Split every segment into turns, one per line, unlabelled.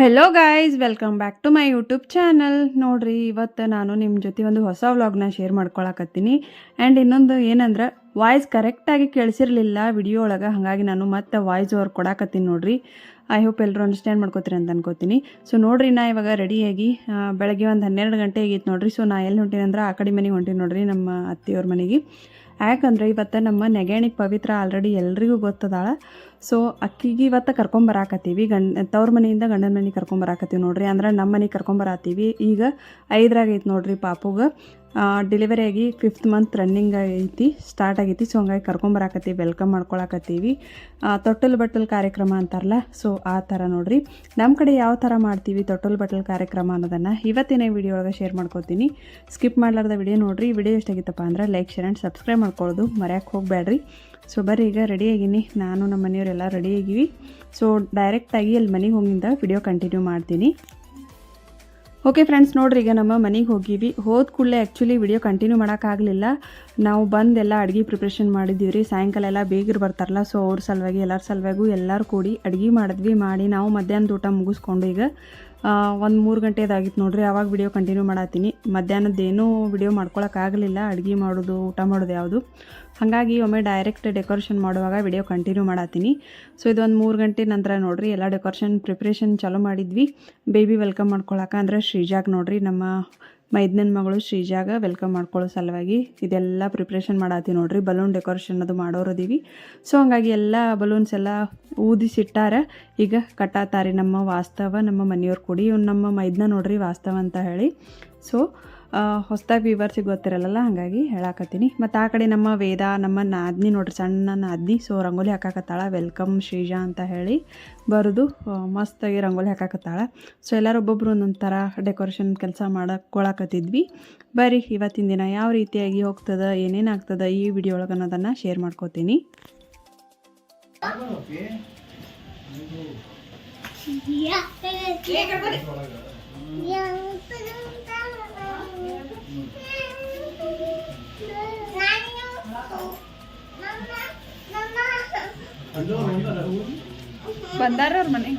Hello guys welcome back to my YouTube channel ನೋಡ್ರಿ, ಇವತ್ತು ನಾನು ನಿಮ್ಮ ಜೊತೆ ಒಂದು ಹೊಸ ವ್ಲಾಗ್ನ ಶೇರ್ ಮಾಡ್ಕೊಳಕತ್ತೀನಿ. ಆ್ಯಂಡ್ ಇನ್ನೊಂದು ಏನಂದ್ರೆ ವಾಯ್ಸ್ ಕರೆಕ್ಟಾಗಿ ಕೇಳಿಸಿರಲಿಲ್ಲ. ವಿಡಿಯೋ ಒಳಗೆ ಹಾಗಾಗಿ ನಾನು ಮತ್ತೆ ವಾಯ್ಸ್ ಓವರ್ ಕೊಡಕತ್ತೀನಿ ನೋಡ್ರಿ. ಐ ಹೋಪ್ ಎಲ್ಲರೂ ಅಂಡರ್ಸ್ಟ್ಯಾಂಡ್ ಮಾಡ್ಕೋತೀರಿ ಅಂತ ಅನ್ಕೋತೀನಿ. ಸೊ ನೋಡ್ರಿ, ನಾ ಇವಾಗ ರೆಡಿಯಾಗಿ ಬೆಳಗ್ಗೆ ಒಂದು ಹನ್ನೆರಡು ಗಂಟೆ ಆಗಿತ್ತು ನೋಡ್ರಿ. ಸೊ ನಾ ಎಲ್ಲಿ ಹೊಂಟೀನಿ ಅಂದ್ರೆ ಆ ಕಡೆ ಮನೆಗೆ ಹೊಂಟೀನಿ ನೋಡ್ರಿ, ನಮ್ಮ ಅತ್ತೆಯವ್ರ ಮನೆಗೆ. ಯಾಕಂದ್ರೆ ಇವತ್ತು ನಮ್ಮ ನೆಗೆಣಿಗೆ ಪವಿತ್ರ ಆಲ್ರೆಡಿ ಎಲ್ರಿಗೂ ಗೊತ್ತದಾಳ. ಸೊ ಅಕ್ಕಿಗೆ ಇವತ್ತು ಕರ್ಕೊಂಬರಾಕತ್ತೀವಿ ಗಂಡ, ತವ್ರ ಮನೆಯಿಂದ ಗಂಡನ ಮನೆಗೆ ಕರ್ಕೊಂಬರಾಕತ್ತೀವಿ ನೋಡ್ರಿ. ಅಂದ್ರೆ ನಮ್ಮ ಮನೆಗೆ ಕರ್ಕೊಂಬರಾತೀವಿ ಈಗ ಐದ್ರಾಗ ಐತಿ ನೋಡ್ರಿ ಪಾಪುಗೆ. ಡೆಲಿವರಿ ಆಗಿ ಫಿಫ್ತ್ ಮಂತ್ ರನ್ನಿಂಗ್ ಐತಿ ಸ್ಟಾರ್ಟ್ ಆಗೈತಿ. ಸೊ ಹಂಗಾಗಿ ಕರ್ಕೊಂಬರಾಕತ್ತೀವಿ ವೆಲ್ಕಮ್ ಮಾಡ್ಕೊಳಕತ್ತೀವಿ. ತೊಟ್ಟಲು ಬಟ್ಟಲು ಕಾರ್ಯಕ್ರಮ ಅಂತಾರಲ್ಲ ಸೊ ಆ ಥರ ನೋಡ್ರಿ. ನಮ್ಮ ಕಡೆ ಯಾವ ಥರ ಮಾಡ್ತೀವಿ ತೊಟ್ಟಲು ಬಟ್ಟಲು ಕಾರ್ಯಕ್ರಮ ಅನ್ನೋದನ್ನು ಇವತ್ತಿನ ವಿಡಿಯೋ ಒಳಗೆ ಶೇರ್ ಮಾಡ್ಕೋತೀನಿ. ಸ್ಕಿಪ್ ಮಾಡಲಾರ್ದ ವಿಡಿಯೋ ನೋಡ್ರಿ. ವಿಡಿಯೋ ಎಷ್ಟಾಗಿತ್ತಪ್ಪ ಅಂದ್ರೆ ಲೈಕ್ ಶೇರ್ ಆ್ಯಂಡ್ ಸಬ್ಸ್ಕ್ರೈಬ್ ಮಾಡ್ಕೊಳ್ಳೋದು ಮರೆಯಕ್ಕೆ ಹೋಗಬೇಡ್ರಿ ಸೊ ಬರ್ರಿ, ಈಗ ರೆಡಿ ಆಗಿನಿ. ನಾನು ನಮ್ಮ ಮನೆಯವರೆಲ್ಲ ರೆಡಿ ಆಗಿವಿ. ಸೊ ಡೈರೆಕ್ಟಾಗಿ ಅಲ್ಲಿ ಮನೆಗೆ ಹೋಗಿಂದ ವಿಡಿಯೋ ಕಂಟಿನ್ಯೂ ಮಾಡ್ತೀನಿ. ಓಕೆ ಫ್ರೆಂಡ್ಸ್ ನೋಡ್ರಿ, ಈಗ ನಮ್ಮ ಮನೆಗೆ ಹೋಗಿವಿ. ಹೋದ ಕೂಡಲೇ ಆ್ಯಕ್ಚುಲಿ ವಿಡಿಯೋ ಕಂಟಿನ್ಯೂ ಮಾಡೋಕ್ಕಾಗಲಿಲ್ಲ ನಾವು ಬಂದೆಲ್ಲ ಅಡುಗೆ ಪ್ರಿಪ್ರೇಷನ್ ಮಾಡಿದ್ದೀವಿ ರೀ ಸಾಯಂಕಾಲ ಎಲ್ಲ ಬೇಗರು ಬರ್ತಾರಲ್ಲ ಸೊ ಅವ್ರ ಸಲುವಾಗಿ, ಎಲ್ಲರ ಸಲುವಾಗೂ ಎಲ್ಲರೂ ಕೂಡಿ ಅಡುಗೆ ಮಾಡಿದ್ವಿ. ಮಾಡಿ ನಾವು ಮಧ್ಯಾಹ್ನದ ಊಟ ಮುಗಿಸ್ಕೊಂಡು ಈಗ ಒಂದು ಮೂರು ಗಂಟೆದಾಗಿತ್ತು ನೋಡ್ರಿ. ಅವಾಗ ವಿಡಿಯೋ ಕಂಟಿನ್ಯೂ ಮಾಡತ್ತೀನಿ ಮಧ್ಯಾಹ್ನದ್ದೇನೂ ವಿಡಿಯೋ ಮಾಡ್ಕೊಳಕ್ಕಾಗಲಿಲ್ಲ ಅಡುಗೆ ಮಾಡೋದು, ಊಟ ಮಾಡೋದು ಯಾವುದು. ಹಾಗಾಗಿ ಒಮ್ಮೆ ಡೈರೆಕ್ಟ್ ಡೆಕೋರೇಷನ್ ಮಾಡುವಾಗ ವಿಡಿಯೋ ಕಂಟಿನ್ಯೂ ಮಾಡತ್ತೀನಿ ಸೊ ಇದೊಂದು ಮೂರು ಗಂಟೆ ನಂತರ ನೋಡ್ರಿ, ಎಲ್ಲ ಡೆಕೋರೇಷನ್ ಪ್ರಿಪ್ರೇಷನ್ ಚಾಲೂ ಮಾಡಿದ್ವಿ. ಬೇಬಿ ವೆಲ್ಕಮ್ ಮಾಡ್ಕೊಳಕ್ಕೆ ಅಂದರೆ ಶ್ರೀಜಾಗ್ ನೋಡ್ರಿ, ನಮ್ಮ ಮೈದ್ನನ ಮಗಳು ಶ್ರೀಜಾಗ ವೆಲ್ಕಮ್ ಮಾಡ್ಕೊಳ್ಳೋ ಸಲುವಾಗಿ ಇದೆಲ್ಲ ಪ್ರಿಪ್ರೇಷನ್ ಮಾಡತ್ತೀವಿ ನೋಡ್ರಿ ಬಲೂನ್ ಡೆಕೋರೇಷನ್ ಅದು ಮಾಡೋರದೀವಿ ಸೊ ಹಂಗಾಗಿ ಎಲ್ಲ ಬಲೂನ್ಸ್ ಎಲ್ಲ ಊದಿಸಿಟ್ಟಾರ, ಈಗ ಕಟ್ಟಾತಾರಿ ನಮ್ಮ ವಾಸ್ತವ, ನಮ್ಮ ಮನೆಯವ್ರು ಕೂಡಿ, ಇವ್ನು ನಮ್ಮ ಮೈದ್ನ ನೋಡ್ರಿ ವಾಸ್ತವ ಅಂತ ಹೇಳಿ. ಸೊ ಹೊಸ್ದಾಗಿ ವ್ಯೂವರ್ಸಿಗೆ ಗೊತ್ತಿರಲ್ಲ ಹಾಗಾಗಿ ಹೇಳಾಕತ್ತೀನಿ. ಮತ್ತು ಆ ಕಡೆ ನಮ್ಮ ವೇದ, ನಮ್ಮ ನಾದ್ನಿ ನೋಡ್ರಿ, ಸಣ್ಣ ನಾದ್ನಿ, ಸೊ ರಂಗೋಲಿ ಹಾಕಾಕತ್ತಾಳ, ವೆಲ್ಕಮ್ ಶ್ರೀಜಾ ಅಂತ ಹೇಳಿ ಬರೆದು. ಮಸ್ತಾಗಿ ರಂಗೋಲಿ ಹಾಕಾಕತ್ತಾಳ. ಸೊ ಎಲ್ಲರೂ ಒಬ್ಬೊಬ್ರು ಒಂದೊಂದು ಥರ ಡೆಕೋರೇಷನ್ ಕೆಲಸ ಮಾಡಕ್ಕೊಳಕತ್ತಿದ್ವಿ ಬರ್ರಿ, ಇವತ್ತಿನ ದಿನ ಯಾವ ರೀತಿಯಾಗಿ ಹೋಗ್ತದೆ, ಏನೇನು ಆಗ್ತದ ಈ ವಿಡಿಯೋ ಒಳಗೆ ಅನ್ನೋದನ್ನು ಶೇರ್ ಮಾಡ್ಕೋತೀನಿ. ಬಂದಾರ ಅವ್ರ ಮನೆ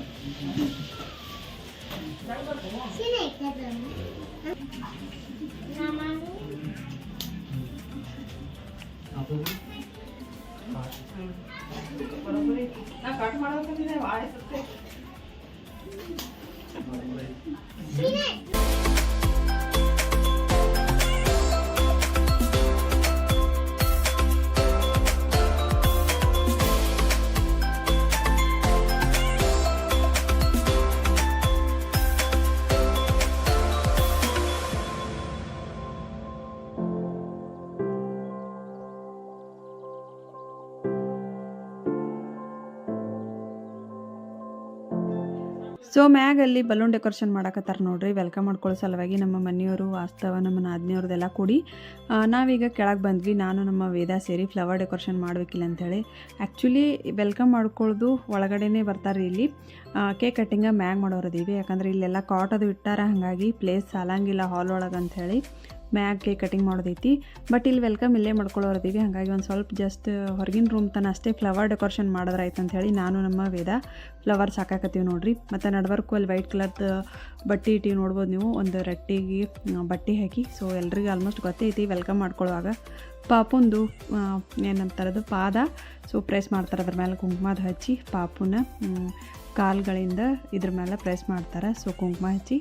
ಸೊ ಮ್ಯಾಗ ಅಲ್ಲಿ ಬಲೂನ್ ಡೆಕೋರೇಷನ್ ಮಾಡಕತ್ತಾರ ನೋಡ್ರಿ. ವೆಲ್ಕಮ್ ಮಾಡ್ಕೊಳ್ಳೋ ಸಲುವಾಗಿ ನಮ್ಮ ಮನೆಯವರು, ವಾಸ್ತವ, ನಮ್ಮ ನಾದಿನಿಯವ್ರದ್ದೆಲ್ಲ ಕೂಡಿ. ನಾವೀಗ ಕೆಳಗೆ ಬಂದ್ವಿ. ನಾನು, ನಮ್ಮ ವೇದ ಸೇರಿ ಫ್ಲವರ್ ಡೆಕೋರೇಷನ್ ಮಾಡಬೇಕಿಲ್ಲ ಅಂಥೇಳಿ ಆ್ಯಕ್ಚುಲಿ ವೆಲ್ಕಮ್ ಮಾಡ್ಕೊಳ್ಳೋದು ಒಳಗಡೆನೇ ಬರ್ತಾರೆ ಇಲ್ಲಿ. ಕೇಕ್ ಕಟ್ಟಿಂಗ ಮ್ಯಾಗ್ ಮಾಡೋರದೀವಿ ಯಾಕಂದ್ರೆ ಇಲ್ಲೆಲ್ಲ ಕಾಟ್ ಅದು ಇಟ್ಟಾರ ಹಾಗಾಗಿ ಪ್ಲೇಸ್ ಸಾಲಂಗಿಲ್ಲ ಹಾಲ್ ಒಳಗೆ ಅಂಥೇಳಿ ಮ್ಯಾಗ್ ಕಟಿಂಗ್ ಮಾಡೋದೈತಿ. ಬಟ್ ಇಲ್ಲಿ ವೆಲ್ಕಮ್ ಇಲ್ಲೇ ಮಾಡ್ಕೊಳ್ಳೋರ್ದೀವಿ ಹಾಗಾಗಿ ಒಂದು ಸ್ವಲ್ಪ ಜಸ್ಟ್ ಹೊರಗಿನ ರೂಮ್ ತನ ಅಷ್ಟೇ ಫ್ಲವರ್ ಡೆಕೋರೇಷನ್ ಮಾಡಿದ್ರಾಯ್ತು ಅಂತ ಹೇಳಿ ನಾನು ನಮ್ಮ ವೇದ ಫ್ಲವರ್ಸ್ ಹಾಕಾಕತ್ತೀವಿ ನೋಡ್ರಿ. ಮತ್ತು ನಡ್ವರ್ಕು ಅಲ್ಲಿ ವೈಟ್ ಕಲರ್ದು ಬಟ್ಟೆ ಇಟ್ಟು ನೋಡ್ಬೋದು ನೀವು. ಒಂದು ರೆಟ್ಟಿಗೆ ಬಟ್ಟೆ ಹಾಕಿ. ಸೊ ಎಲ್ರಿಗೂ ಆಲ್ಮೋಸ್ಟ್ ಗೊತ್ತೈತಿ ವೆಲ್ಕಮ್ ಮಾಡ್ಕೊಳ್ಳುವಾಗ ಪಾಪುಂದು ಏನಂತಾರದು, ಪಾದ. ಸೊ ಪ್ರೆಸ್ ಮಾಡ್ತಾರೆ ಅದ್ರ ಮೇಲೆ ಕುಂಕುಮದ ಹಚ್ಚಿ ಪಾಪುನ ಕಾಲುಗಳಿಂದ ಕಾಲ್ಗಳಿಂದ ಇದ್ರ ಮೇಲೆ ಪ್ರೆಸ್ ಮಾಡ್ತಾರೆ. ಸೊ ಕುಂಕುಮ ಹಚ್ಚಿ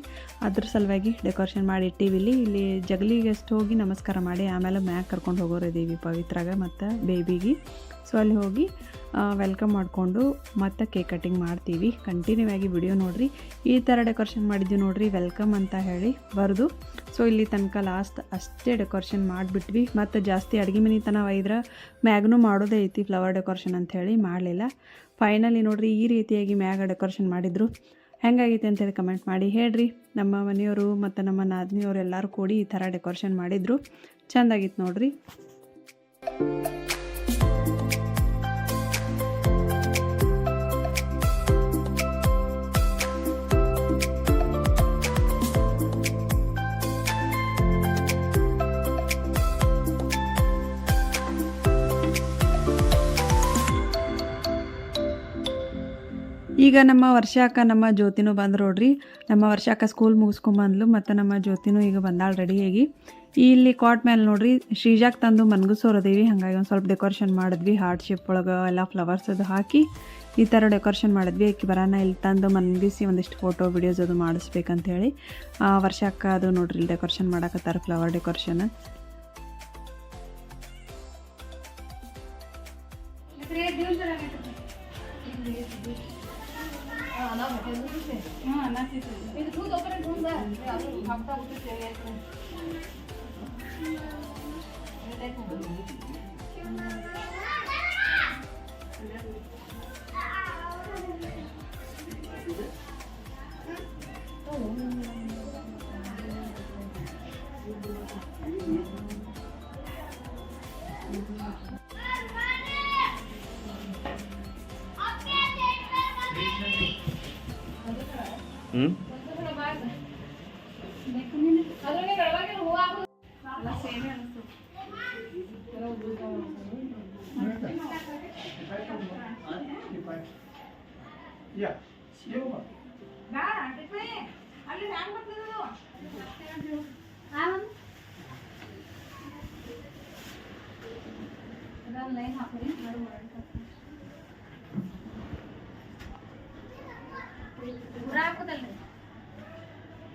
ಅದ್ರ ಸಲುವಾಗಿ ಡೆಕೋರೇಷನ್ ಮಾಡಿ ಇಟ್ಟಿವಿಲ್ಲಿ ಇಲ್ಲಿ ಜಗಲಿಗೆ ಎಷ್ಟು ಹೋಗಿ ನಮಸ್ಕಾರ ಮಾಡಿ ಆಮೇಲೆ ಮ್ಯಾಗ ಕರ್ಕೊಂಡು ಹೋಗೋರಿದ್ದೀವಿ ಪವಿತ್ರಾಗ ಮತ್ತು ಬೇಬಿಗೆ. ಸೊ ಅಲ್ಲಿ ಹೋಗಿ ವೆಲ್ಕಮ್ ಮಾಡಿಕೊಂಡು ಮತ್ತೆ ಕೇಕ್ ಕಟ್ಟಿಂಗ್ ಮಾಡ್ತೀವಿ. ಕಂಟಿನ್ಯೂ ಆಗಿ ವಿಡಿಯೋ ನೋಡಿರಿ. ಈ ಥರ ಡೆಕೋರೇಷನ್ ಮಾಡಿದ್ವಿ ನೋಡಿರಿ. ವೆಲ್ಕಮ್ ಅಂತ ಹೇಳಿ ಬರೆದು ಸೊ ಇಲ್ಲಿ ತನಕ ಲಾಸ್ಟ್ ಅಷ್ಟೇ ಡೆಕೋರೇಷನ್ ಮಾಡಿಬಿಟ್ವಿ. ಮತ್ತು ಜಾಸ್ತಿ ಅಡುಗೆ ಮನೆ ತನಕ ಒಯ್ದ್ರೆ ಮ್ಯಾಗ್ನು ಮಾಡೋದೇ ಐತಿ ಫ್ಲವರ್ ಡೆಕೋರೇಷನ್ ಅಂಥೇಳಿ ಮಾಡಲಿಲ್ಲ. ಫೈನಲಿ ನೋಡ್ರಿ, ಈ ರೀತಿಯಾಗಿ ಮ್ಯಾಗ ಡೆಕೋರೇಷನ್ ಮಾಡಿದ್ರು. ಹೆಂಗಾಗೈತೆ ಅಂತೇಳಿ ಕಮೆಂಟ್ ಮಾಡಿ ಹೇಳ್ರಿ. ನಮ್ಮ ಮನೆಯವರು ಮತ್ತು ನಮ್ಮ ನಾದಿನಿಯವರು ಎಲ್ಲರೂ ಕೂಡಿ ಈ ಥರ ಡೆಕೋರೇಷನ್ ಮಾಡಿದ್ರು. ಚೆಂದಾಗಿತ್ತು ನೋಡ್ರಿ. ಈಗ ನಮ್ಮ ವರ್ಷಾಕ ನಮ್ಮ ಜ್ಯೋತಿನೂ ಬಂದು ನೋಡ್ರಿ. ನಮ್ಮ ವರ್ಷಾಕ ಸ್ಕೂಲ್ ಮುಗಿಸ್ಕೊಂಬಂದ್ಲು ಮತ್ತು ನಮ್ಮ ಜ್ಯೋತಿನೂ ಈಗ ಬಂದಾಳು ರೆಡಿಯಾಗಿ ಇಲ್ಲಿ ಕಾಟ್ ಮೇಲೆ ನೋಡ್ರಿ ಶ್ರೀಜಾಕ್ ತಂದು ಮನ್ಗಿಸೋರದೀವಿ ಹಂಗಾಗಿ ಒಂದು ಸ್ವಲ್ಪ ಡೆಕೋರೇಷನ್ ಮಾಡಿದ್ವಿ. ಹಾರ್ಟ್ ಶೇಪ್ ಒಳಗೆ ಎಲ್ಲ ಫ್ಲವರ್ಸ್ ಅದು ಹಾಕಿ ಈ ಥರ ಡೆಕೋರೇಷನ್ ಮಾಡಿದ್ವಿ. ಆಕೆ ಬರೋಣ ಇಲ್ಲಿ ತಂದು ಮನ್ಗಿಸಿ ಒಂದಿಷ್ಟು ಫೋಟೋ ವಿಡಿಯೋಸ್ ಅದು ಮಾಡಿಸ್ಬೇಕಂತೇಳಿ. ಆ, ವರ್ಷಾಕ ಅದು ನೋಡ್ರಿ ಇಲ್ಲಿ ಡೆಕೋರೇಷನ್ ಮಾಡಕತ್ತಾರ ಫ್ಲವರ್ ಡೆಕೋರೇಷನ್
감사부터 제외했으면 내가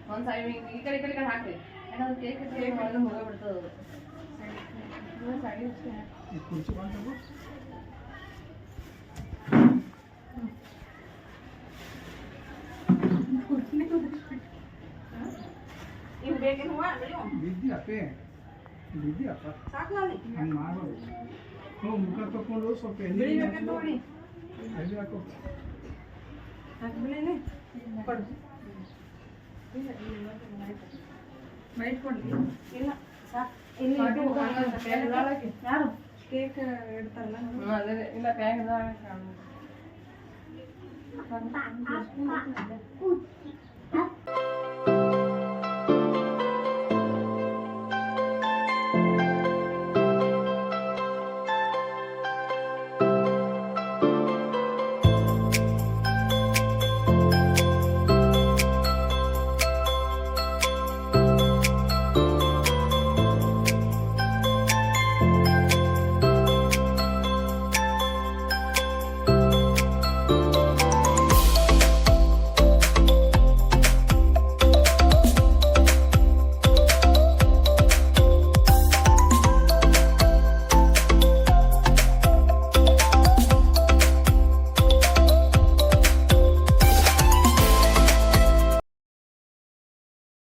ಒಂದ್ ಸೈಡ್ ಈ ಕಡೆ ಈ ಕಡೆ ಈ ಕಡೆ ಹಾಕ್ರಿ ಯಾಕಂದ್ರೆ ಕೇಕ್ ಕೇಕ್ ಒಳಗೆ ಹೋಗ್ಬಿಡ್ತದ
Die koeltje van de hoek.
ಇವ್ ಬೇಕೇನು ಹೂವ
ಬಿದ್ದಿ ಅಪ್ಪೆ ಬಿದ್ದಿ ಅಪ್ಪ ಹಂಗೆ ಮಾಡ್ಬೋದು ಹ್ಞೂ ಮುಖ ತಕೊಂಡು ಸ್ವಲ್ಪ ಎಣ್ಣೆ
ನೋಡಿ
ಎಣ್ಣೆ ಹಾಕೋ
ಇಲ್ಲ ಸಾಕ್ ಇಲ್ಲಿ ಯಾರು
ಕೇಕ್ ಇಡ್ತಾರಲ್ಲ
ಅದೇ ಇಲ್ಲ pan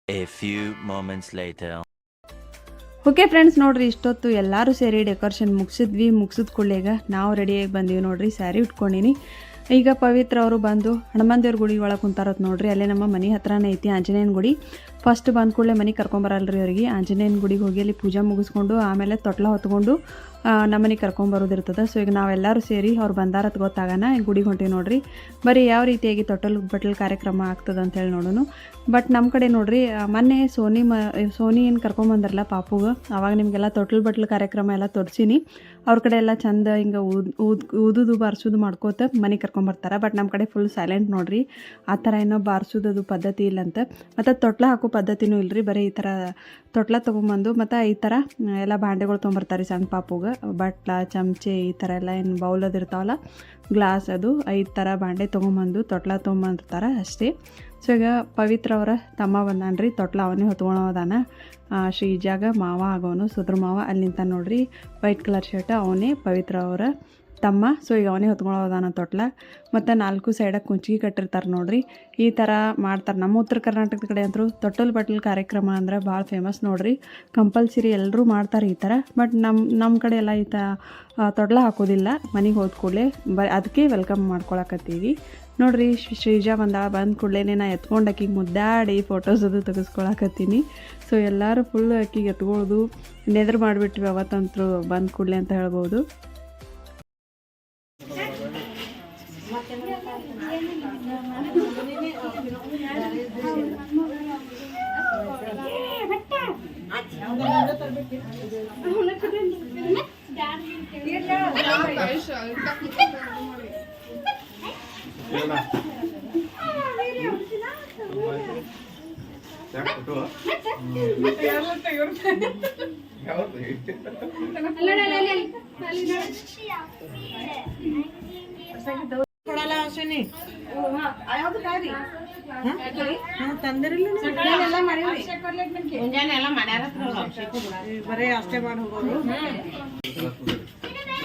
A few moments later.
Okay friends ನೋಡ್ರಿ, ಇಷ್ಟೊತ್ತು ಎಲ್ಲರೂ ಸೇರಿ ಡೆಕೋರೇಷನ್ ಮುಗಿಸಿದ್ವಿ ಮುಗಿಸಿದ ಕೂಡಲೇಗ ನಾವು ರೆಡಿಯಾಗಿ ಬಂದೀವಿ ನೋಡ್ರಿ ಸ್ಯಾರಿ ಉಟ್ಕೊಂಡಿನಿ ಈಗ ಪವಿತ್ರ ಅವರು ಬಂದು ಹನುಮಾನ್ ದೇವ್ರ ಗುಡಿ ಒಳಗೆ ಕುಂತಾರತ್ ನೋಡ್ರಿ. ಅಲ್ಲೇ ನಮ್ಮ ಮನೆ ಹತ್ರನೇ ಐತಿ, ಆಂಜನೇಯನ ಗುಡಿ. ಫಸ್ಟ್ ಬಂದ ಕೂಡಲೇ ಮನೆ ಕರ್ಕೊಂಬರಲ್ರಿ ಅವ್ರಿಗೆ. ಆಂಜನೇಯನ ಗುಡಿಗೆ ಹೋಗಿ ಅಲ್ಲಿ ಪೂಜೆ ಮುಗಿಸ್ಕೊಂಡು ಆಮೇಲೆ ತೊಟ್ಲ ಹೊತ್ಕೊಂಡು ನಮ್ಮನೆ ಕರ್ಕೊಂಬರೋದಿರ್ತದೆ ಸೊ ಈಗ ನಾವೆಲ್ಲರೂ ಸೇರಿ ಅವ್ರು ಬಂದಾರತ್ ಗೊತ್ತಾಗನ ಗುಡಿಗೆ ಹೊಂಟಿವಿ ನೋಡ್ರಿ. ಬರೀ ಯಾವ ರೀತಿಯಾಗಿ ತೊಟ್ಟಲು ಬಟ್ಟಲ್ ಕಾರ್ಯಕ್ರಮ ಆಗ್ತದೆ ಅಂತೇಳಿ ನೋಡೋಣ ಬಟ್ ನಮ್ಮ ಕಡೆ ನೋಡ್ರಿ ಮೊನ್ನೆ ಸೋನಿ ಮ, ಸೋನಿ ಏನು ಕರ್ಕೊಂಬಂದ್ರಲ್ಲ ಪಾಪುಗೆ, ಅವಾಗ ನಿಮಗೆಲ್ಲ ತೊಟ್ಟಲು ಬಟ್ಲು ಕಾರ್ಯಕ್ರಮ ಎಲ್ಲ ತೋರಿಸೀನಿ ಅವ್ರ ಕಡೆ ಎಲ್ಲ ಚಂದ ಹಿಂಗೆ ಊದ್ ಊದ್, ಊದುದು ಬಾರಿಸೋದು ಮಾಡ್ಕೋತ ಮನೆಗೆ ಕರ್ಕೊಂಬರ್ತಾರೆ ಬಟ್ ನಮ್ಮ ಕಡೆ ಫುಲ್ ಸೈಲೆಂಟ್ ನೋಡ್ರಿ. ಆ ಥರ ಏನೋ ಬಾರಿಸೋದು ಅದು ಪದ್ಧತಿ ಇಲ್ಲಂತ ಮತ್ತು ತೊಟ್ಲ ಹಾಕೋ ಪದ್ಧತಿನೂ ಇಲ್ರಿ. ಬರೀ ಈ ಥರ ತೊಟ್ಲ ತೊಗೊಂಬಂದು ಮತ್ತು ಈ ಥರ ಎಲ್ಲ ಭಾಂಡೆಗಳು ತೊಗೊಂಬರ್ತಾರೆ ಸಣ್ಣ ಪಾಪುಗೆ. ಬಟ್ಲ, ಚಮಚೆ ಈ ಥರ ಎಲ್ಲ ಏನು ಬೌಲ್ ಅದು ಇರ್ತಾವಲ್ಲ ಗ್ಲಾಸ್ ಅದು, ಐದು ಥರ ಬಾಂಡೆ ತೊಗೊಂಬಂದು ತೊಟ್ಲ ತೊಗೊಂಬಂದಿರ್ತಾರೆ ಅಷ್ಟೇ. ಸೊ ಪವಿತ್ರ ಅವರ ತಮ್ಮ ಬಂದಾನ್ರಿ ತೊಟ್ಲ ಅವನೇ ಹೊತ್ಕೊಳೋದಾನ ಶ್ರೀಜಾಗ ಮಾವ ಆಗೋನು, ಸುದ್ರ ಮಾವ ಅಲ್ಲಿಂದ ನೋಡ್ರಿ. ವೈಟ್ ಕಲರ್ ಶರ್ಟ್ ಅವನೇ ಪವಿತ್ರ ಅವರ ತಮ್ಮ. ಸೊ ಈಗ ಅವನೇ ಹೊತ್ಕೊಳೋದಾನ ತೊಟ್ಲ. ಮತ್ತು ನಾಲ್ಕು ಸೈಡಾಗಿ ಕುಂಚಿಗೆ ಕಟ್ಟಿರ್ತಾರೆ ನೋಡ್ರಿ. ಈ ಥರ ಮಾಡ್ತಾರೆ. ನಮ್ಮ ಉತ್ತರ ಕರ್ನಾಟಕದ ಕಡೆ ಅಂತರೂ ತೊಟ್ಟಲು ಬಟ್ಟಲ್ ಕಾರ್ಯಕ್ರಮ ಅಂದ್ರೆ ಭಾಳ ಫೇಮಸ್ ನೋಡ್ರಿ. ಕಂಪಲ್ಸರಿ ಎಲ್ಲರೂ ಮಾಡ್ತಾರೆ ಈ ಥರ ಬಟ್ ನಮ್ಮ ನಮ್ಮ ಕಡೆ ಎಲ್ಲ ಈ ಥರ ತೊಟ್ಲ ಹಾಕೋದಿಲ್ಲ. ಮನೆಗೆ ಹೋದ ಕೂಡಲೇ ಬ, ಅದಕ್ಕೆ ವೆಲ್ಕಮ್ ಮಾಡ್ಕೊಳಕತ್ತೀವಿ. ನೋಡ್ರಿ, ಶ್ರೀ- ಶ್ರೀಜಾ ಬಂದಾಳ ಬಂದ ಕೂಡಲೇ ನಾ ಎತ್ಕೊಂಡು ಆಕಿಗೆ ಮುದ್ದಾಡಿ ಫೋಟೋಸ್ ಅದು ತೆಗೆಸ್ಕೊಳಕತ್ತೀನಿ. ಸೊ ಎಲ್ಲರೂ ಫುಲ್ ಆಕಿಗೆ ಎತ್ಕೊಳ್ಳೋದು ನೆದ್ರ ಮಾಡಿಬಿಟ್ವಿ ಅವತ್ತಂತೂ ಬಂದ ಕೂಡಲೇ ಅಂತ ಹೇಳ್ಬೋದು.
ಮುಂಜಾನೆ ಎಲ್ಲ ಮಾಡ್ಯಾರ
ಬರೀ ಅಷ್ಟೇ ಮಾಡಿ ಹೋಗೋದು.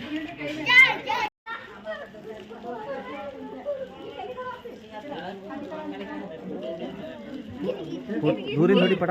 ಹೀಗೆ ಹಾಕ್-
ದೂರಿಂದ ನೋಡಿ ಪಟ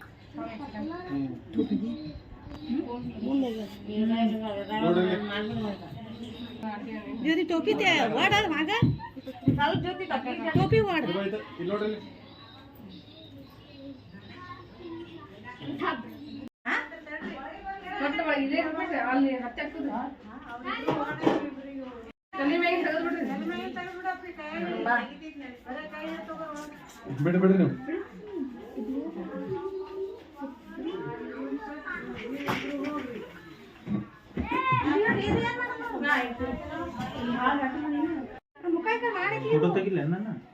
যদি টপি দেয়
ওয়ার্ডার মাগা টপি ওয়ার্ড ಅಲ್ಲಿ ಹತ್ತಕ್ಕದ ತಲೆ ಮೇಲೆ ತೆಗೆದ್ಬಿಡ್ರಿ
ಬಿಡ್ಬಿಡ್ರಿ ನೀವು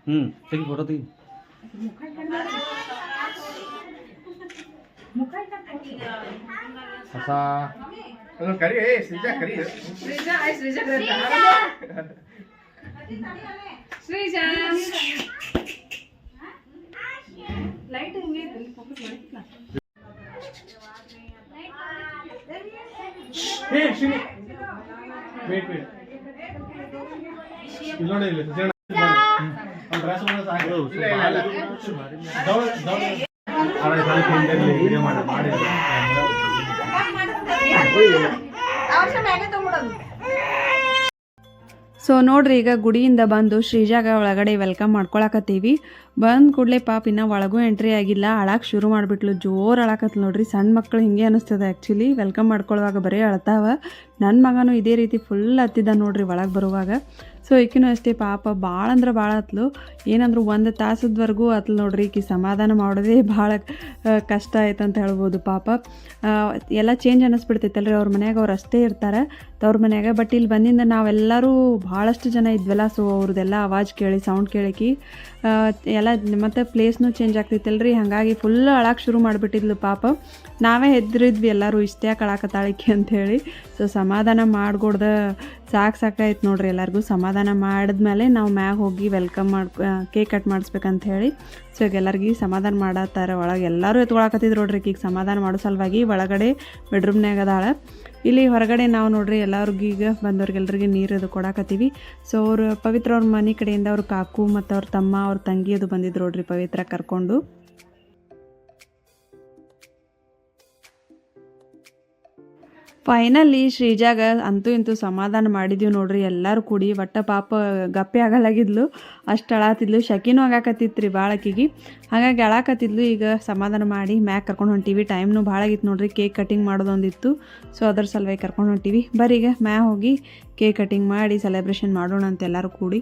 ನನ್ನ ಹ್ಞೂ ತೆಗಿ ಫೋಟೋ ತೆಗಿ ಹೊಸ
ಅದು ಕರಿ ಏ ಶ್ರೀಜಾ ಕರಿ
ಶ್ರೀಜಾ ಆಯ್ ಶ್ರೀಜಾ ಕರೀತಾ. ಶ್ರೀಜಾ
ಹೇ ಶಿನಿ ವೇಟ್ ವೇಟ್ ಇಲ್ಲಿ ನೋಡಿ ಇಲ್ಲಿ ಸುಜನ ಒಂದು ಡ್ರೆಸ್ ಒಂದು ಸಾಕು ಇಲ್ಲ ಇಲ್ಲ ಇಲ್ಲ ದೌಡ ದೌಡ ಅರೆ ಸ್ವಲ್ಪ ಹಿಂದೆ ವಿಡಿಯೋ ಮಾಡಿ ಮಾಡಿ
ಸೊ ನೋಡ್ರಿ, ಈಗ ಗುಡಿಯಿಂದ ಬಂದು ಶ್ರೀಜಾಗ ಒಳಗಡೆ ವೆಲ್ಕಮ್ ಮಾಡ್ಕೊಳಕತ್ತೀವಿ. ಬಂದ ಕೂಡಲೇ ಪಾಪ ಇನ್ನ ಒಳಗೂ ಎಂಟ್ರಿ ಆಗಿಲ್ಲ. ಅಳಕ್ಕೆ ಶುರು ಮಾಡ್ಬಿಟ್ಲು. ಜೋರ್ ಅಳಕತ್ ನೋಡ್ರಿ. ಸಣ್ಣ ಮಕ್ಕಳು ಹಿಂಗೆ ಅನಿಸ್ತದೆ ಆ್ಯಕ್ಚುಲಿ ವೆಲ್ಕಮ್ ಮಾಡ್ಕೊಳ್ಳುವಾಗ ಬರೀ ಅಳ್ತಾವ. ನನ್ನ ಮಗನೂ ಇದೇ ರೀತಿ ಫುಲ್ ಹತ್ತಿದ್ದ ನೋಡ್ರಿ ಒಳಗೆ ಬರುವಾಗ. ಸೊ ಈಕಿನೂ ಅಷ್ಟೇ ಪಾಪ ಭಾಳ ಅಂದ್ರೆ ಭಾಳ ಹತ್ಲು ಏನಂದ್ರೆ ಒಂದು ತಾಸದವರೆಗೂ ಹತ್ಲು ನೋಡ್ರಿ ಈಕಿ ಸಮಾಧಾನ ಮಾಡೋದೇ ಭಾಳ ಕಷ್ಟ ಆಯ್ತು ಅಂತ ಹೇಳ್ಬೋದು ಪಾಪ. ಎಲ್ಲ ಚೇಂಜ್ ಅನ್ನಿಸ್ಬಿಡ್ತೈತಲ್ರಿ ಅವ್ರ ಮನ್ಯಾಗ ಅವ್ರು ಅಷ್ಟೇ ಇರ್ತಾರೆ. ತವ್ರ ಮನೆಯಾಗ. ಬಟ್ ಇಲ್ಲಿ ಬಂದಿಂದ ನಾವೆಲ್ಲರೂ ಭಾಳಷ್ಟು ಜನ ಇದ್ವಲ್ಲ ಸೊ ಅವ್ರದ್ದೆಲ್ಲ ಆವಾಜ್ ಕೇಳಿ ಸೌಂಡ್ ಕೇಳಿಕಿ ಎಲ್ಲ ಮತ್ತು ಪ್ಲೇಸ್ನೂ ಚೇಂಜ್ ಆಗ್ತೈತಲ್ರಿ ಹಾಗಾಗಿ ಫುಲ್ ಅಳಕ್ಕೆ ಶುರು ಮಾಡಿಬಿಟ್ಟಿದ್ಲು ಪಾಪ. ನಾವೇ ಹೆದ್ರಿದ್ವಿ ಎಲ್ಲರೂ ಇಷ್ಟೇ ಕಳಾಕತ್ತಾಳಿಕೆ ಅಂಥೇಳಿ ಸೊ ಸಮಾಧಾನ ಮಾಡ್ಕೊಡ್ದ ಸಾಕು ಸಾಕಾಯ್ತು ನೋಡ್ರಿ ಎಲ್ಲರಿಗೂ. ಸಮಾಧಾನ ಮಾಡಿದ್ಮೇಲೆ ನಾವು ಮ್ಯಾಗ ಹೋಗಿ ವೆಲ್ಕಮ್ ಮಾಡಿ ಕೇಕ್ ಕಟ್ ಮಾಡಿಸ್ಬೇಕಂತ ಹೇಳಿ. ಸೊ ಈಗ ಎಲ್ಲರಿಗೂ ಸಮಾಧಾನ ಮಾಡತ್ತಾರ ಒಳಗೆ ಎಲ್ಲರೂ ಎತ್ಕೊಳಕತ್ತಿದ್ರು ನೋಡ್ರಿ. ಈಗ ಸಮಾಧಾನ ಮಾಡೋ ಸಲುವಾಗಿ ಒಳಗಡೆ ಬೆಡ್ರೂಮ್ನಾಗ ಅದಾಳ. ಇಲ್ಲಿ ಹೊರಗಡೆ ನಾವು ನೋಡ್ರಿ ಎಲ್ಲರಿಗೂ ಈಗ ಬಂದವ್ರಿಗೆಲ್ರಿಗೆ ನೀರು ಅದು ಕೊಡಾಕತ್ತೀವಿ. ಸೊ ಅವರು ಪವಿತ್ರ ಅವ್ರ ಮನೆ ಕಡೆಯಿಂದ ಅವ್ರ ಕಾಕು ಮತ್ತು ಅವ್ರ ತಮ್ಮ ಅವ್ರ ತಂಗಿ ಅದು ಬಂದಿದ್ರು ನೋಡ್ರಿ ಪವಿತ್ರ ಕರ್ಕೊಂಡು. ಫೈನಲಿ ಶ್ರೀಜಾಗ ಅಂತೂ ಇಂತೂ ಸಮಾಧಾನ ಮಾಡಿದೀವಿ ನೋಡ್ರಿ. ಎಲ್ಲರೂ ಕೂಡಿ ಒಟ್ಟ ಪಾಪ ಗಪ್ಪೆ ಆಗಲಾಗಿದ್ಲು. ಅಷ್ಟು ಅಳಾತಿದ್ಲು. ಶಕಿನೂ ಆಗಾಕತ್ತಿತ್ತು ರೀ ಭಾಳಕಿಗೆ ಹಾಗಾಗಿ ಅಳಾಕತ್ತಿದ್ಲು. ಈಗ ಸಮಾಧಾನ ಮಾಡಿ ಮ್ಯಾಕ್ ಕರ್ಕೊಂಡು ಹೊಂಟೀವಿ. ಟೈಮ್ನು ಭಾಳ ಆಗಿತ್ತು ನೋಡ್ರಿ. Cake cutting ಮಾಡೋದೊಂದಿತ್ತು. ಸೊ ಅದ್ರ ಸಲುವಾಗಿ ಕರ್ಕೊಂಡು ಹೊಂಟೀವಿ. ಬರೀಗ ಮ್ಯಾ ಹೋಗಿ ಕೇಕ್ ಕಟಿಂಗ್ ಮಾಡಿ ಸೆಲೆಬ್ರೇಷನ್ ಮಾಡೋಣ ಅಂತ ಎಲ್ಲರೂ ಕೂಡಿ.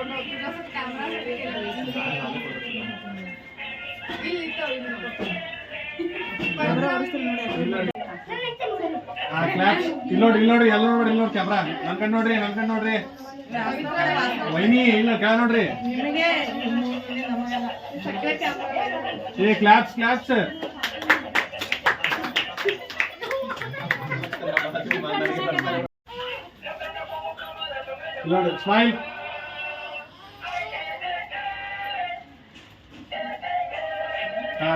ನೋಡಿ ಹಾ ಕ್ಲಾಪ್ಸ್ ಇಲ್ಲಿ ನೋಡಿ ಇಲ್ಲಿ ನೋಡಿ, ಎಲ್ಲ ನೋಡಿ, ಇಲ್ಲಿ ನೋಡಿ ಕ್ಯಾಮ್ರಾ ನನ್ ಕಣ್ ನೋಡ್ರಿ, ನನ್ ಕಣ್ ನೋಡ್ರಿ. ವೈನಿ, ಇಲ್ಲ ಕೆಳ ನೋಡ್ರಿ? ಏ ಕ್ಲಾಪ್ಸ್ ಕ್ಲಾಪ್ಸ್ ನೋಡಿ ಸ್ಮೈಲ್ ಹಾ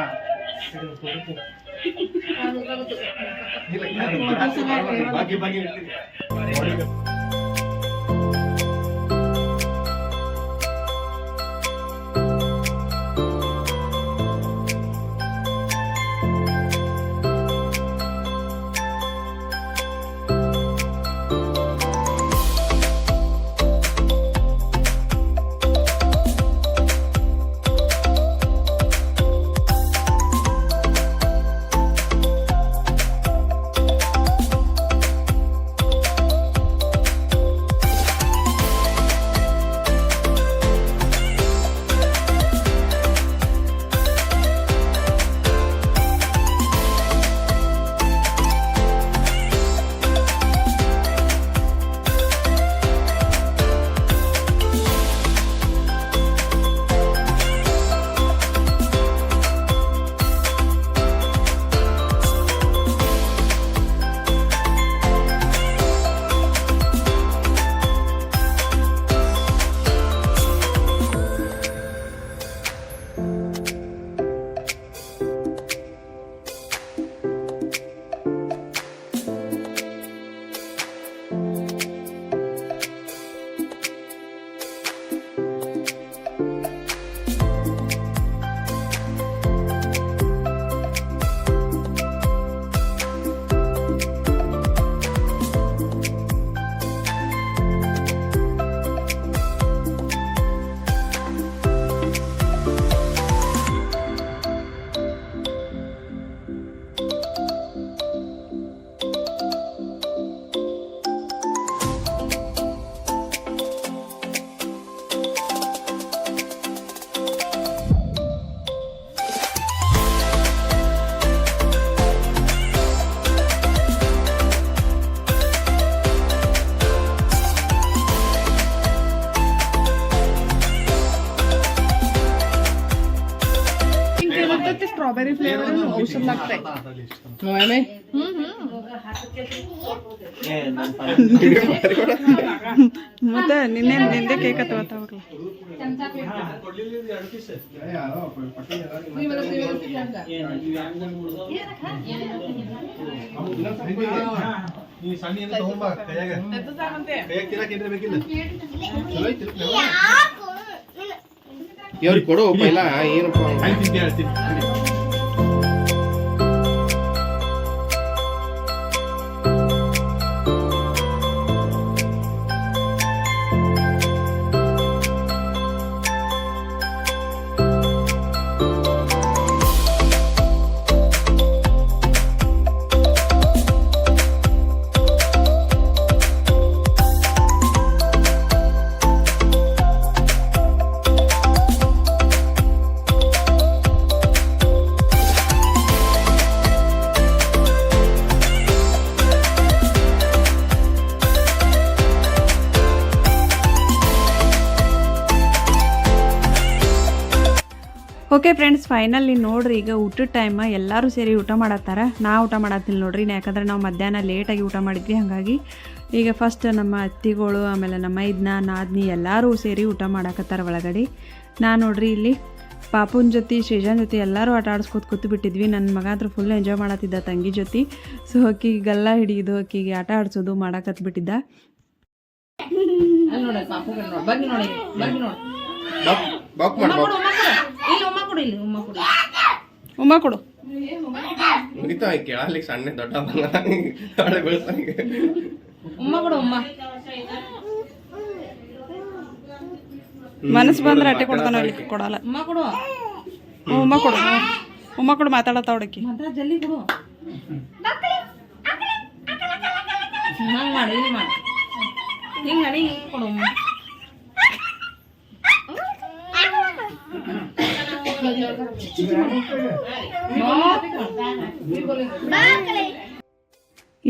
ಸ್ಟ್ರಾಬೆರಿ ಫ್ಲೇವರ್ ಔಷಧ ಆಗ್ತಾ
ಮತ್ತೆ ನಿನ್ನೆ ನಿಂದೆ ಕೇಕ್
ಹತ್ತವತ್ತಾವಾಗಲ ಸಣ್ಣ
ಇವ್ರಿಗೆ ಕೊಡು ಪೈಲ ಏನಪ್ಪ?
ಓಕೆ ಫ್ರೆಂಡ್ಸ್ ಫೈನಲಿ ನೋಡ್ರಿ ಈಗ ಊಟದ ಟೈಮ್ ಎಲ್ಲರೂ ಸೇರಿ ಊಟ ಮಾಡತ್ತಾರ? ನಾ ಊಟ ಮಾಡತ್ತಿಲ್ಲ ನೋಡ್ರಿ ಯಾಕಂದ್ರೆ ನಾವು ಮಧ್ಯಾಹ್ನ ಲೇಟಾಗಿ ಊಟ ಮಾಡಿದ್ವಿ ಹಾಗಾಗಿ ಈಗ ಫಸ್ಟ್ ನಮ್ಮ ಅತ್ತಿಗಳು ಆಮೇಲೆ ನಮ್ಮ ಇದನ್ನ ನಾದ್ನಿ ಎಲ್ಲರೂ ಸೇರಿ ಊಟ ಮಾಡಾಕತ್ತಾರ ಒಳಗಡೆ. ನಾ ನೋಡ್ರಿ ಇಲ್ಲಿ ಪಾಪುನ ಜೊತೆ ಶ್ರೀಜಾನ್ ಜೊತೆ ಎಲ್ಲರೂ ಆಟ ಆಡಿಸ್ಕೊತ ಕೂತು ಬಿಟ್ಟಿದ್ವಿ. ನನ್ನ ಮಗ ಹತ್ರ ಫುಲ್ ಎಂಜಾಯ್ ಮಾಡತ್ತಿದ್ದ ತಂಗಿ ಜೊತೆ. ಸೊ ಅಕ್ಕಿಗೆ ಗಲ್ಲ ಹಿಡಿಯೋದು ಅಕ್ಕಿಗೆ ಆಟ ಆಡಿಸೋದು ಮಾಡಾಕತ್ ಬಿಟ್ಟಿದ್ದ.
ಕೊಡು ಉಮ್ಮ ಕೊಡು. ಇಲ್ಲಿ ಉಮ್ಮ ಕೊಡು. ಇಲ್ಲಿ ಉಮ್ಮ ಕೊಡು
ಉಮ್ಮ ಕೊಡು
ಮುಗಿತಾ ಕೇಳಲಿಕ್ಕೆ ಸಣ್ಣ ದೊಡ್ಡ ಬೆಳೆಸ್ತಾನೆ
ಉಮ್ಮ ಕೊಡು ಉಮ್ಮ.
ಮನಸ್ಸು ಬಂದ್ರೆ ಅಟ್ಟೆ ಕೊಡ್ತಾನೆ ಅಲ್ಲಿ ಕೊಡಲ್ಲ.
ಉಮ್ಮ ಕೊಡು.
ಉಮ್ಮ ಕೊಡು. ಉಮ್ಮ. ಕೊಡು ಮಾತಾಡತ್ತ
ಮಾತ್ರ ಜಲ್ದಿ ಕೊಡು. ಹಂಗೆ ಮಾಡಿ ಇಲ್ಲಿ ಮಾಡಿ. ಹಿಂಗೆ ಹಿಂಗೆ ಕೊಡು ಉಮ್ಮ.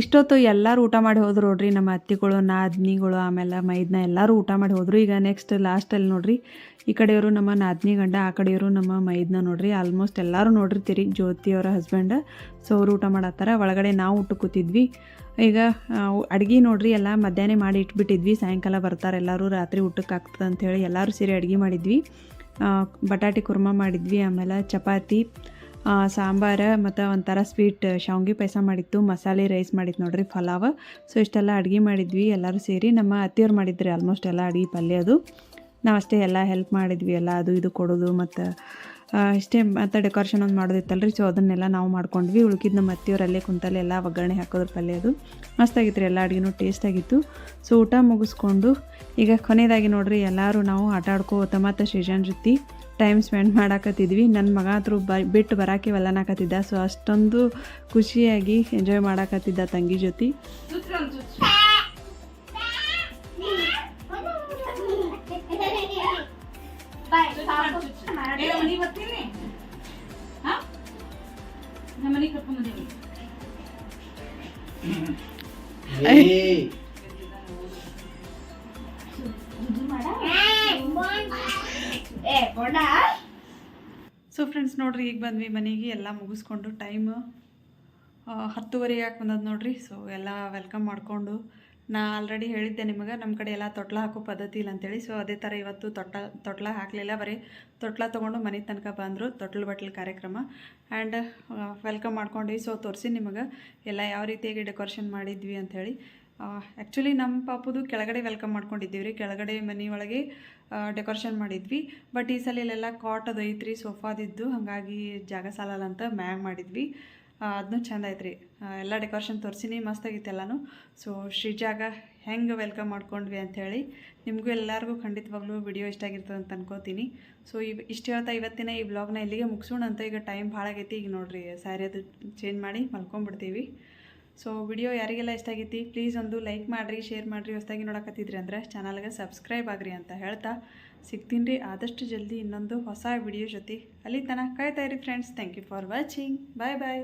ಇಷ್ಟೊತ್ತು ಎಲ್ಲರೂ ಊಟ ಮಾಡಿ ಹೋದ್ರು ನೋಡ್ರಿ, ನಮ್ಮ ಅತ್ತಿಗಳು ನಾದ್ನಿಗಳು ಆಮೇಲೆ ಮೈದ್ನ ಎಲ್ಲರೂ ಊಟ ಮಾಡಿ ಹೋದ್ರು. ಈಗ ನೆಕ್ಸ್ಟ್ ಲಾಸ್ಟಲ್ಲಿ ನೋಡ್ರಿ, ಈ ಕಡೆಯವರು ನಮ್ಮ ನಾದ್ನಿ ಗಂಡ, ಆ ಕಡೆಯವರು ನಮ್ಮ ಮೈದ್ನ ನೋಡ್ರಿ. ಆಲ್ಮೋಸ್ಟ್ ಎಲ್ಲರೂ ನೋಡಿರ್ತೀರಿ, ಜ್ಯೋತಿ ಅವರ ಹಸ್ಬೆಂಡ್ ಸೊ ಅವ್ರು ಊಟ ಮಾಡತ್ತಾರ. ಒಳಗಡೆ ನಾವು ಊಟ ಕೂತಿದ್ವಿ. ಈಗ ಅಡ್ಗೆ ನೋಡ್ರಿ, ಎಲ್ಲ ಮಧ್ಯಾಹ್ನ ಮಾಡಿ ಇಟ್ಬಿಟ್ಟಿದ್ವಿ. ಸಾಯಂಕಾಲ ಬರ್ತಾರೆ ಎಲ್ಲರೂ, ರಾತ್ರಿ ಊಟಕ್ಕೆ ಆಗ್ತದೆ ಹೇಳಿ ಎಲ್ಲರೂ ಸೇರಿ ಅಡುಗೆ ಮಾಡಿದ್ವಿ. ಬಟಾಟೆ ಕುರ್ಮ ಮಾಡಿದ್ವಿ, ಆಮೇಲೆ ಚಪಾತಿ ಸಾಂಬಾರ, ಮತ್ತು ಒಂಥರ ಸ್ವೀಟ್ ಶಾವ್ಗೆ ಪಾಯಸ ಮಾಡಿತ್ತು ಮಸಾಲೆ ರೈಸ್ ಮಾಡಿತ್ತು ನೋಡ್ರಿ ಫಲಾವ್ ಸೊ ಇಷ್ಟೆಲ್ಲ ಅಡುಗೆ ಮಾಡಿದ್ವಿ, ಎಲ್ಲರೂ ಸೇರಿ ನಮ್ಮ ಅತ್ತಿಯವ್ರು ಮಾಡಿದ್ರಿ ಆಲ್ಮೋಸ್ಟ್ ಎಲ್ಲ ಅಡುಗೆ ಪಲ್ಯ ಅದು. ನಾವು ಅಷ್ಟೇ ಎಲ್ಲ ಹೆಲ್ಪ್ ಮಾಡಿದ್ವಿ, ಎಲ್ಲ ಅದು ಇದು ಕೊಡೋದು, ಮತ್ತು ಇಷ್ಟೇ ಮತ್ತು ಡೆಕೋರೇಷನ್ ಒಂದು ಮಾಡೋದಿತ್ತಲ್ರಿ ಸೊ ಅದನ್ನೆಲ್ಲ ನಾವು ಮಾಡ್ಕೊಂಡ್ವಿ. ಉಳ್ಕಿದ್ದು ನಮ್ಮ ಅತ್ತಿಯವ್ರು ಅಲ್ಲೇ ಕುಂತಲ್ಲಿ ಎಲ್ಲ ಒಗ್ಗರಣೆ ಹಾಕೋದ್ರ ಪಲ್ಯ ಅದು. ಮಸ್ತಾಗಿತ್ತು ರೀ ಎಲ್ಲ ಅಡುಗೆನೂ ಟೇಸ್ಟ್ ಆಗಿತ್ತು. ಸೊ ಊಟ ಮುಗಿಸ್ಕೊಂಡು, ಈಗ ಕೊನೆಯದಾಗಿ ನೋಡ್ರಿ, ಎಲ್ಲರೂ ನಾವು ಆಟ ಆಡ್ಕೋತ ಮತ್ತು ಶ್ರೀಜಾನ್ ಜೊತೆ ಟೈಮ್ ಸ್ಪೆಂಡ್ ಮಾಡಾಕತ್ತಿದ್ವಿ. ನನ್ನ ಮಗ ಹತ್ರ ಬ, ಬಿಟ್ಟು ಬರೋಕೆ ಒಲ್ಲನಾಕತ್ತಿದ್ದ. ಸೊ ಅಷ್ಟೊಂದು ಖುಷಿಯಾಗಿ ಎಂಜಾಯ್ ಮಾಡಾಕತ್ತಿದ್ದ ತಂಗಿ ಜೊತೆ. ಸೊ ಫ್ರೆಂಡ್ಸ್ ನೋಡ್ರಿ, ಈಗ ಬಂದ್ವಿ ಮನೆಗೆ. ಎಲ್ಲ ಮುಗಿಸ್ಕೊಂಡು ಟೈಮ್ ಹತ್ತುವರೆ ಯಾಕೆ ಬಂದದ್ದು ನೋಡ್ರಿ? ಸೊ ಎಲ್ಲ ವೆಲ್ಕಮ್ ಮಾಡಿಕೊಂಡು. ನಾ ಆಲ್ರೆಡಿ ಹೇಳಿದ್ದೆ ನಿಮಗೆ ನಮ್ಮ ಕಡೆ ಎಲ್ಲ ತೊಟ್ಲ ಹಾಕೋ ಪದ್ಧತಿ ಇಲ್ಲ ಅಂತೇಳಿ. ಸೊ ಅದೇ ಥರ ಇವತ್ತು ತೊಟ್ಟ ತೊಟ್ಲ ಹಾಕಲಿಲ್ಲ, ಬರೀ ತೊಟ್ಲ ತೊಗೊಂಡು ಮನೆ ತನಕ ಬಂದರು, ತೊಟ್ಲು ಬಟ್ಲು ಕಾರ್ಯಕ್ರಮ. ಆ್ಯಂಡ್ ವೆಲ್ಕಮ್ ಮಾಡ್ಕೊಂಡ್ವಿ. ಸೊ ತೋರಿಸಿ ನಿಮಗೆ ಎಲ್ಲ ಯಾವ ರೀತಿಯಾಗಿ ಡೆಕೋರೇಷನ್ ಮಾಡಿದ್ವಿ ಅಂಥೇಳಿ ಆ್ಯಕ್ಚುಲಿ ನಮ್ಮ ಪಾಪುದು ಕೆಳಗಡೆ ವೆಲ್ಕಮ್ ಮಾಡ್ಕೊಂಡಿದ್ದೀವಿ ರೀ. ಕೆಳಗಡೆ ಮನೆಯೊಳಗೆ ಡೆಕೋರೇಷನ್ ಮಾಡಿದ್ವಿ. ಬಟ್ ಈ ಸಲ ಇಲ್ಲೆಲ್ಲ ಕಾಟ್ ಅದು ಐತ್ರಿ ಸೋಫಾದಿದ್ದು ಹಾಗಾಗಿ ಜಾಗ ಸಾಲಲ್ಲ ಅಂತ ಮ್ಯಾಗ್ ಮಾಡಿದ್ವಿ. ಅದನ್ನೂ ಚಂದ ಐತ್ರಿ. ಎಲ್ಲ ಡೆಕೋರೇಷನ್ ತೋರಿಸಿನಿ ಮಸ್ತಾಗಿತ್ತು ಎಲ್ಲನೂ. ಸೊ ಶ್ರೀಜಾಗ ಹೆಂಗೆ ವೆಲ್ಕಮ್ ಮಾಡ್ಕೊಂಡ್ವಿ ಅಂಥೇಳಿ ನಿಮಗೂ ಎಲ್ಲರಿಗೂ ಖಂಡಿತವಾಗ್ಲೂ ವಿಡಿಯೋ ಇಷ್ಟ ಆಗಿರ್ತದೆ ಅಂತ ಅನ್ಕೋತೀನಿ. ಸೊ ಇವ್ ಇಷ್ಟು ಹೇಳ್ತಾ ಇವತ್ತಿನ ಈ ಬ್ಲಾಗ್ನ ಇಲ್ಲಿಗೆ ಮುಗಿಸೋಣ ಅಂತ ಈಗ ಟೈಮ್ ಭಾಳ ಆಗೈತಿ. ಈಗ ನೋಡಿರಿ ಸ್ಯಾರಿ ಅದು ಚೇಂಜ್ ಮಾಡಿ ಮಲ್ಕೊಂಡ್ಬಿಡ್ತೀವಿ. ಸೊ ವಿಡಿಯೋ ಯಾರಿಗೆಲ್ಲ ಇಷ್ಟ ಆಗೈತಿ ಪ್ಲೀಸ್ ಒಂದು ಲೈಕ್ ಮಾಡಿರಿ ಶೇರ್ ಮಾಡಿರಿ, ಹೊಸದಾಗಿ ನೋಡಕತ್ತಿದ್ರಿ ಅಂದ್ರೆ ಚಾನಲ್ಗೆ ಸಬ್ಸ್ಕ್ರೈಬ್ ಆಗ್ರಿ ಅಂತ ಹೇಳ್ತಾ ಸಿಗ್ತೀನಿ. ರೀ ಆದಷ್ಟು ಜಲ್ದಿ ಇನ್ನೊಂದು ಹೊಸ ವಿಡಿಯೋ ಜೊತೆ ಅಲ್ಲಿ ತನಕ ಕಾಯ್ತಾ ಇರಿ friends thank you for watching bye bye